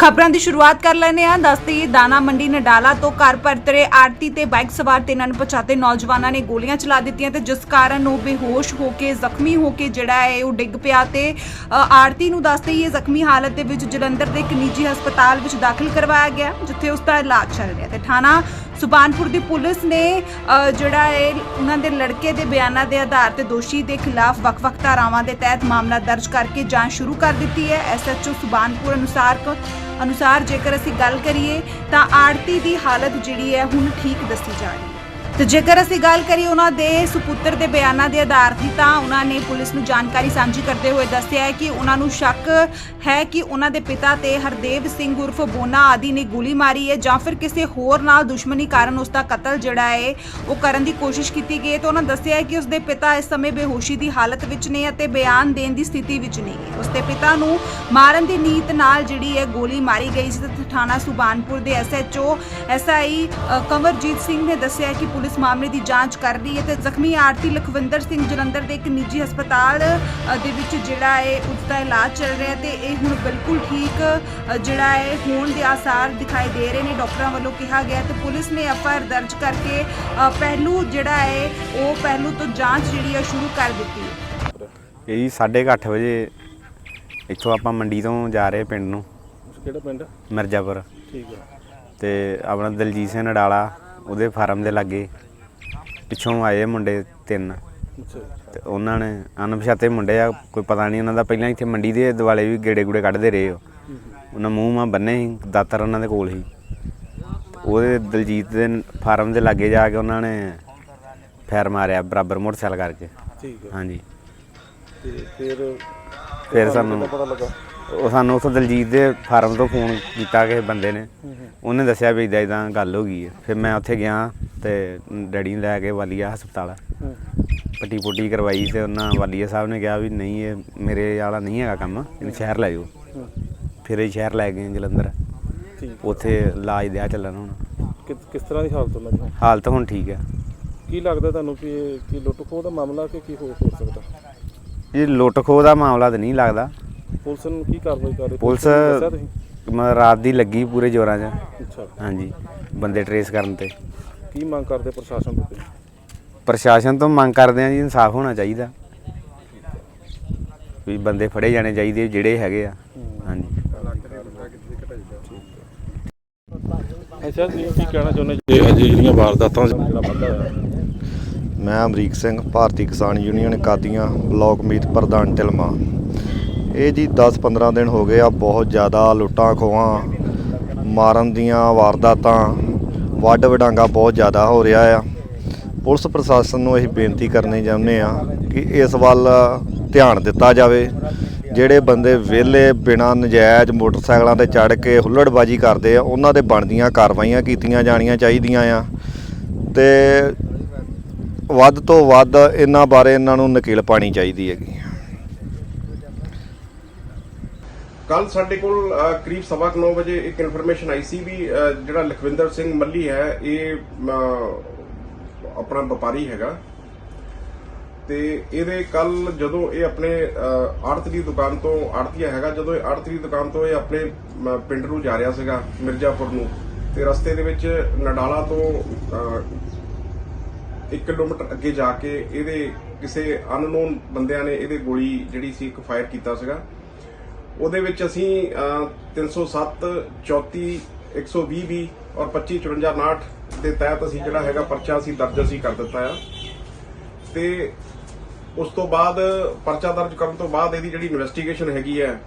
ਖਬਰਾਂ ਦੀ ਸ਼ੁਰੂਆਤ ਕਰ ਲੈਨੇ ਆ ਦੱਸਦੀ ਦਾਣਾ ਮੰਡੀ ਨਡਾਲਾ ਤੋਂ ਘਰ ਪਰਤਰੇ ਆਰਤੀ ਤੇ ਬਾਈਕ ਸਵਾਰ ਤਿੰਨ ਅਣਪਛਾਤੇ ਨੌਜਵਾਨਾਂ ਨੇ ਗੋਲੀਆਂ ਚਲਾ ਦਿੱਤੀਆਂ ਤੇ ਜਿਸ ਕਾਰਨ ਉਹ ਬੇਹੋਸ਼ ਹੋ ਕੇ ਜ਼ਖਮੀ ਹੋ ਕੇ ਜਿਹੜਾ ਹੈ ਉਹ ਡਿੱਗ ਪਿਆ ਤੇ ਅ, ਆਰਤੀ ਨੂੰ ਦੱਸਦੇ ਹੀ ਇਹ ਜ਼ਖਮੀ ਹਾਲਤ ਦੇ ਵਿੱਚ ਜਲੰਧਰ ਦੇ ਇੱਕ ਨਿੱਜੀ ਹਸਪਤਾਲ ਵਿੱਚ ਦਾਖਲ ਕਰਵਾਇਆ ਗਿਆ ਜਿੱਥੇ ਉਸ ਦਾ ਇਲਾਜ ਚੱਲ ਰਿਹਾ ਤੇ ਥਾਣਾ ਸੁਬਾਨਪੁਰ ਦੀ ਪੁਲਿਸ ਨੇ ਅ, ਜਿਹੜਾ ਹੈ ਉਹਨਾਂ ਦੇ ਲੜਕੇ ਦੇ ਬਿਆਨਾਂ ਦੇ ਆਧਾਰ ਤੇ ਦੋਸ਼ੀ ਦੇ ਖਿਲਾਫ ਵੱਖ-ਵੱਖ ਧਾਰਾਵਾਂ ਦੇ ਤਹਿਤ ਮਾਮਲਾ ਦਰਜ ਕਰਕੇ ਜਾਂਚ ਸ਼ੁਰੂ ਕਰ ਦਿੱਤੀ ਹੈ। ਐਸਐਚਓ ਸੁਬਾਨਪੁਰ ਅਨੁਸਾਰ ਕ- ਅਨੁਸਾਰ ਜੇਕਰ ਅਸੀਂ ਗੱਲ ਕਰੀਏ ਤਾਂ ਆੜਤੀ ਦੀ ਹਾਲਤ ਜਿਹੜੀ ਹੈ ਹੁਣ ਠੀਕ ਦੱਸੀ ਜਾ ਰਹੀ ਹੈ। ਤੇ ਜੇਕਰ ਅਸੀਂ ਗੱਲ ਕਰੀਏ ਉਹਨਾਂ ਦੇ ਸੁਪੁੱਤਰ ਦੇ ਬਿਆਨਾਂ ਦੇ ਆਧਾਰ ਤੇ ਤਾਂ ਉਹਨਾਂ ਨੇ ਪੁਲਿਸ ਨੂੰ ਜਾਣਕਾਰੀ ਸਾਂਝੀ ਕਰਦੇ ਹੋਏ ਦੱਸਿਆ ਹੈ ਕਿ ਉਹਨਾਂ ਨੂੰ ਸ਼ੱਕ ਹੈ ਕਿ ਉਹਨਾਂ ਦੇ ਪਿਤਾ ਤੇ ਹਰਦੇਵ ਸਿੰਘ ਉਰਫ ਬੋਨਾ ਆਦਿ ਨੇ ਗੋਲੀ ਮਾਰੀ ਹੈ ਜਾਂ ਫਿਰ ਕਿਸੇ ਹੋਰ ਨਾਲ ਦੁਸ਼ਮਣੀ ਕਾਰਨ ਉਸ ਦਾ ਕਤਲ ਜਿਹੜਾ ਹੈ ਉਹ ਕਰਨ ਦੀ ਕੋਸ਼ਿਸ਼ ਕੀਤੀ ਗਈ ਹੈ। ਤਾਂ ਉਹਨਾਂ ਦੱਸਿਆ ਹੈ ਕਿ ਉਸ ਦੇ ਪਿਤਾ ਇਸ ਸਮੇਂ ਬੇਹੋਸ਼ੀ ਦੀ ਹਾਲਤ ਵਿੱਚ ਨੇ ਅਤੇ ਬਿਆਨ ਦੇਣ ਦੀ ਸਥਿਤੀ ਵਿੱਚ ਨਹੀਂ ਹੈ ਉਸ ਦੇ ਪਿਤਾ ਨੂੰ ਮਾਰਨ ਦੀ ਨੀਤ ਨਾਲ ਜਿਹੜੀ ਹੈ ਗੋਲੀ ਮਾਰੀ ਗਈ ਸੀ। ਤੇ ਥਾਣਾ ਸੁਬਾਨਪੁਰ ਦੇ ਐਸਐਚਓ, ਐਸਆਈ ਕੰਵਰਜੀਤ ਸਿੰਘ ਨੇ ਦੱਸਿਆ ਕਿ ਪੁਲਿਸ ਮਾਮਲੇ ਦੀ ਜਾਂਚ ਕਰ ਰਹੀ ਹੈ ਤੇ ਜ਼ਖਮੀ ਆਰਤੀ ਲਖਵਿੰਦਰ ਸਿੰਘ ਜਲੰਧਰ ਦੇ ਇੱਕ ਨਿੱਜੀ ਹਸਪਤਾਲ ਦੇ ਵਿੱਚ ਜਿਹੜਾ ਹੈ ਉਸ ਦਾ ਇਲਾਜ ਚੱਲ ਰਿਹਾ ਤੇ ਇਹ ਹੁਣ ਬਿਲਕੁਲ ਠੀਕ ਜਿਹੜਾ ਹੈ ਹੋਣ ਦੇ ਆਸਾਰ ਦਿਖਾਈ ਦੇ ਰਹੇ ਨੇ। ਡਾਕਟਰਾਂ ਵੱਲੋਂ ਕਿਹਾ ਗਿਆ ਤੇ ਪੁਲਿਸ ਨੇ ਐਫਆਈਆਰ ਦਰਜ ਕਰਕੇ ਪਹਿਲੂ ਜਿਹੜਾ ਹੈ ਉਹ ਪਹਿਲੂ ਤੋਂ ਜਾਂਚ ਜਿਹੜੀ ਹੈ ਸ਼ੁਰੂ ਕਰ ਦਿੱਤੀ ਹੈ। ਇਹ ਜੀ 8:30 ਵਜੇ ਇੱਥੋਂ ਆਪਾਂ ਮੰਡੀ ਤੋਂ ਜਾ ਰਹੇ ਪਿੰਡ ਨੂੰ। ਕਿਹੜਾ ਪਿੰਡ? ਮਿਰਜ਼ਾਪੁਰ। ਠੀਕ ਹੈ। ਤੇ ਆਪਣਾ ਦਲਜੀਤ ਸਿੰਘ ਨਡਾਲਾ ਉਹਦੇ ਫਾਰਮ ਦੇ ਲਾਗੇ ਪਿੱਛੋਂ ਆਏ ਮੁੰਡੇ ਤਿੰਨ। ਤੇ ਉਹਨਾਂ ਨੇ ਅਣਪਛਾਤੇ ਮੁੰਡੇ ਆ ਕੋਈ ਪਤਾ ਨਹੀਂ ਉਹਨਾਂ ਦਾ ਪਹਿਲਾਂ ਇੱਥੇ ਮੰਡੀ ਦੇ ਦਿਵਾਲੇ ਵੀ ਗੇੜੇ ਗੂੜੇ ਕੱਢਦੇ ਰਹੇ ਉਹ। ਉਹਨਾਂ ਮੂੰਹ ਮਾ ਬੰਨੇ ਸੀ ਦਾਤਰ ਉਹਨਾਂ ਦੇ ਕੋਲ ਸੀ। ਉਹਦੇ ਦਲਜੀਤ ਦੇ ਫਾਰਮ ਦੇ ਲਾਗੇ ਜਾ ਕੇ ਉਹਨਾਂ ਨੇ ਫੈਰ ਮਾਰਿਆ ਬਰਾਬਰ ਮੋਟਰਸਾਈਕਲ ਕਰਕੇ। ਠੀਕ ਹੈ। ਹਾਂਜੀ। ਤੇ ਫਿਰ ਫਿਰ ਸਾਨੂੰ ਪਤਾ ਲੱਗਾ? ਉਹ ਸਾਨੂੰ ਉੱਥੋਂ ਦਲਜੀਤ ਦੇ ਫਾਰਮ ਤੋਂ ਫੋਨ ਕੀਤਾ ਕਿਸੇ ਬੰਦੇ ਨੇ। ਉਹਨੇ ਦੱਸਿਆ ਵੀ ਇਦਾਂ ਇਦਾਂ ਗੱਲ ਹੋ ਗਈ ਹੈ। ਫਿਰ ਮੈਂ ਉੱਥੇ ਗਿਆ ਤੇ ਡੈਡੀ ਨੂੰ ਲੈ ਕੇ ਵਾਲੀਆ ਹਸਪਤਾਲ। ਪੱਟੀ ਪੁੱਟੀ ਕਰਵਾਈ ਤੇ ਉਹਨਾਂ ਵਾਲੀਆ ਸਾਹਿਬ ਨੇ ਕਿਹਾ ਵੀ ਨਹੀਂ ਇਹ ਮੇਰੇ ਵਾਲਾ ਨਹੀਂ ਹੈਗਾ ਕੰਮ ਇਹਨੂੰ ਸ਼ਹਿਰ ਲੈ ਜਾਓ। ਫਿਰ ਇਹ ਸ਼ਹਿਰ ਲੈ ਗਏ ਜਲੰਧਰ। ਉੱਥੇ ਇਲਾਜ ਦਿਆ ਚੱਲਣ ਹੁਣ। ਕਿਸ ਤਰ੍ਹਾਂ ਦੀ ਹਾਲਤ ਉਹਨਾਂ ਦੀ ਹਾਲਤ ਹੁਣ ਠੀਕ ਹੈ। ਕੀ ਲੱਗਦਾ ਤੁਹਾਨੂੰ ਕਿ ਇਹ ਕੀ ਲੁੱਟ ਖੋਹ ਦਾ ਮਾਮਲਾ ਕਿ ਕੀ ਹੋ ਹੋ ਸਕਦਾ? ਇਹ ਲੁੱਟ ਖੋਹ ਦਾ ਮਾਮਲਾ ਤਾਂ ਨਹੀਂ ਲੱਗਦਾ। ਪੁਲਿਸ ਨੂੰ ਕੀ ਕਾਰਵਾਈ ਕਰ ਰਹੀ ਪੁਲਿਸ ਦੱਸਿਆ ਤੁਸੀਂ? ਮ- ਰਾਤ ਦੀ ਲੱਗੀ ਪੂਰੇ ਜ਼ੋਰਾਂ 'ਚ। ਅੱਛਾ। ਹਾਂਜੀ। ਬੰਦੇ ਟਰੇਸ ਕਰਨ ਤੇ। ਕੀ ਮੰਗ ਕਰਦੇ ਪ੍ਰਸ਼ਾਸਨ ਤੋਂ ਤੁਸੀਂ? ਪ੍ਰਸ਼ਾਸਨ ਤੋਂ ਮੰਗ ਕਰਦੇ ਆ ਜੀ ਇਨਸਾਫ ਹੋਣਾ ਚਾਹੀਦਾ। ਵੀ ਬੰਦੇ ਫੜੇ ਜਾਣੇ ਚਾਹੀਦੇ ਜਿਹੜੇ ਹੈਗੇ ਆ। ਹਾਂਜੀ। ਅੱਛਾ ਜੀ ਕੀ ਕਹਿਣਾ ਚਾਹੁੰਦੇ ਜੀ? ਅਜੇ ਜਿਹੜੀਆਂ ਵਾਰਦਾਤਾਂ ਜਿਹੜਾ ਵੱਧਦਾ ਹੋਇਆ। ਮੈਂ ਅਮਰੀਕ ਸਿੰਘ ਭਾਰਤੀ ਕਿਸਾਨ ਯੂਨੀਅਨ ਕਾਦੀਆਂ ਬਲਾਕ ਮੀਤ ਪ੍ਰਧਾਨ ਟਿਲਮਾ ਇਹ ਜੀ 10-15 ਦਿਨ ਹੋ ਗਏ ਆ, ਬਹੁਤ ਜ਼ਿਆਦਾ ਲੁੱਟਾਂ ਖੋਹਾਂ, ਮਾਰਨ ਦੀਆਂ ਵਾਰਦਾਤਾਂ ਵੱਡ ਵਡਾਂਗਾ ਬਹੁਤ ਜ਼ਿਆਦਾ ਹੋ ਰਿਹਾ ਆ। ਪੁਲਿਸ ਪ੍ਰਸ਼ਾਸਨ ਨੂੰ ਅਸੀਂ ਬੇਨਤੀ ਕਰਨੀ ਚਾਹੁੰਦੇ ਆ ਕਿ ਇਸ ਵੱਲ ਧਿਆਨ ਦਿੱਤਾ ਜਾਵੇ। ਜਿਹੜੇ ਬੰਦੇ ਵਿਹਲੇ, ਬਿਨਾਂ ਨਜਾਇਜ਼ ਮੋਟਰਸਾਈਕਲਾਂ ਤੇ ਚੜ੍ਹ ਕੇ ਹੁੱਲੜਬਾਜੀ ਕਰਦੇ ਆ, ਉਹਨਾਂ ਦੇ ਬਣਦੀਆਂ ਕਾਰਵਾਈਆਂ ਕੀਤੀਆਂ ਜਾਣੀਆਂ ਚਾਹੀਦੀਆਂ ਆ। ਤੇ ਵੱਧ ਤੋਂ ਵੱਧ ਇਹਨਾਂ ਬਾਰੇ ਇਹਨਾਂ ਨੂੰ ਨਕੀਲ ਪਾਣੀ ਚਾਹੀਦੀ ਹੈਗੀ। ਕੱਲ ਸਾਡੇ ਕੋਲ ਕਰੀਬ ਸਵਾ ਕੁ ਨੌ ਵਜੇ ਇੱਕ ਇਨਫੋਰਮੇਸ਼ਨ ਆਈ ਸੀ ਵੀ ਜਿਹੜਾ ਲਖਵਿੰਦਰ ਸਿੰਘ ਮੱਲੀ ਹੈ ਇਹ ਆਪਣਾ ਵਪਾਰੀ ਹੈਗਾ। ਤੇ ਇਹਦੇ ਕੱਲ ਜਦੋਂ ਇਹ ਆਪਣੇ ਆੜਤ ਦੀ ਦੁਕਾਨ ਤੋਂ ਆੜਤੀਆ ਹੈਗਾ ਜਦੋਂ ਇਹ ਆੜਤ ਦੀ ਦੁਕਾਨ ਤੋਂ ਇਹ ਆਪਣੇ ਪਿੰਡ ਨੂੰ ਜਾ ਰਿਹਾ ਸੀਗਾ ਮਿਰਜ਼ਾਪੁਰ ਨੂੰ ਤੇ ਰਸਤੇ ਦੇ ਵਿੱਚ ਨਡਾਲਾ ਤੋਂ ਅ, 1 ਕਿਲੋਮੀਟਰ ਅੱਗੇ ਜਾ ਕੇ ਇਹਦੇ ਕਿਸੇ ਅਨਨੋਨ ਬੰਦਿਆਂ ਨੇ ਇਹਦੇ ਗੋਲੀ ਜਿਹੜੀ ਸੀ ਇੱਕ ਫਾਇਰ ਕੀਤਾ ਸੀਗਾ। ਉਹਦੇ ਵਿੱਚ ਅਸੀਂ ਅਹ, 307 34 120 ਵੀ ਔਰ 25 54 59 ਦੇ ਤਹਿਤ ਅਸੀਂ ਜਿਹੜਾ ਹੈਗਾ ਪਰਚਾ ਅਸੀਂ ਦਰਜ ਅਸੀਂ ਕਰ ਦਿੱਤਾ ਆ। ਤੇ ਉਸ ਤੋਂ ਬਾਅਦ ਪਰਚਾ ਦਰਜ ਕਰਨ ਤੋਂ ਬਾਅਦ ਇਹਦੀ ਜਿਹੜੀ ਇਨਵੈਸਟੀਗੇਸ਼ਨ ਹੈਗੀ ਹੈ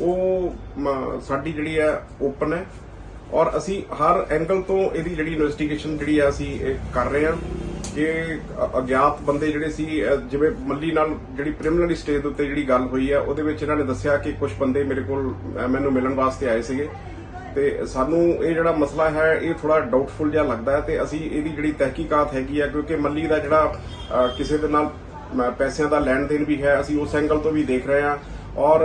ਉਹ ਸਾਡੀ ਜਿਹੜੀ ਹੈ ਓਪਨ ਹੈ। ਔਰ ਅਸੀਂ ਹਰ ਐਂਗਲ ਤੋਂ ਇਹਦੀ ਜਿਹੜੀ ਇਨਵੈਸਟੀਗੇਸ਼ਨ ਜਿਹੜੀ ਆ ਅਸੀਂ ਇਹ ਕਰ ਰਹੇ ਹਾਂ। ਕਿ ਅਗਿਆਤ ਬੰਦੇ ਜਿਹੜੇ ਸੀ ਜਿਵੇਂ ਮੱਲੀ ਨਾਲ ਜਿਹੜੀ ਪ੍ਰੀਲਿਮਿਨਰੀ ਸਟੇਜ ਦੇ ਉੱਤੇ ਜਿਹੜੀ ਗੱਲ ਹੋਈ ਹੈ, ਉਹਦੇ ਵਿੱਚ ਇਹਨਾਂ ਨੇ ਦੱਸਿਆ ਕਿ ਕੁਝ ਬੰਦੇ ਮੇਰੇ ਕੋਲ ਮੈਨੂੰ ਮਿਲਣ ਵਾਸਤੇ ਆਏ ਸੀਗੇ। ਤੇ ਸਾਨੂੰ ਇਹ ਜਿਹੜਾ ਮਸਲਾ ਹੈ, ਇਹ ਥੋੜਾ ਡਾਊਟਫੁਲ ਜਿਹਾ ਲੱਗਦਾ ਹੈ ਤੇ ਅਸੀਂ ਇਹਦੀ ਜਿਹੜੀ ਤਹਿਕੀਕਾਤ ਹੈਗੀ ਹੈ, ਕਿਉਂਕਿ ਮੱਲੀ ਦਾ ਜਿਹੜਾ ਕਿਸੇ ਦੇ ਨਾਲ ਪੈਸਿਆਂ ਦਾ ਲੈਣ ਦੇਣ ਵੀ ਹੈ, ਅਸੀਂ ਉਸ ਐਂਗਲ ਤੋਂ ਵੀ ਦੇਖ ਰਹੇ ਹਾਂ। ਔਰ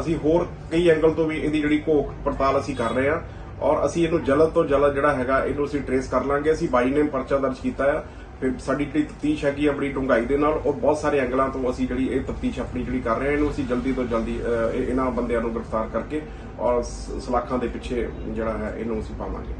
ਅਸੀਂ ਹੋਰ ਕਈ ਐਂਗਲ ਤੋਂ ਵੀ ਇਹਦੀ ਜਿਹੜੀ ਘੋਖ ਪੜਤਾਲ ਅਸੀਂ ਕਰ ਰਹੇ ਹਾਂ। ਔਰ ਅਸੀਂ ਇਹਨੂੰ ਜਲਦ ਤੋਂ ਜਲਦ ਜਿਹੜਾ ਹੈਗਾ, ਇਹਨੂੰ ਅਸੀਂ ਟਰੇਸ ਕਰ ਲਾਂਗੇ। ਅਸੀਂ ਬਾਈ ਨੇਮ ਪਰਚਾ ਦਰਜ ਕੀਤਾ ਹੈ। ਤੇ ਸਾਡੀ ਜਿਹੜੀ ਤਫਤੀਸ਼ ਹੈਗੀ ਆ ਬੜੀ ਡੂੰਘਾਈ ਦੇ ਨਾਲ, ਉਹ ਬਹੁਤ ਸਾਰੇ ਐਂਗਲਾਂ ਤੋਂ ਅਸੀਂ ਜਿਹੜੀ ਇਹ ਤਫਤੀਸ਼ ਆਪਣੀ ਜਿਹੜੀ ਕਰ ਰਹੇ ਹਾਂ, ਇਹਨੂੰ ਅਸੀਂ ਜਲਦੀ ਤੋਂ ਜਲਦੀ ਇਹਨਾਂ ਬੰਦਿਆਂ ਨੂੰ ਗ੍ਰਿਫਤਾਰ ਕਰਕੇ ਔਰ ਸਲਾਖਾਂ ਦੇ ਪਿੱਛੇ ਜਿਹੜਾ ਹੈ, ਇਹਨੂੰ ਅਸੀਂ ਪਾਵਾਂਗੇ।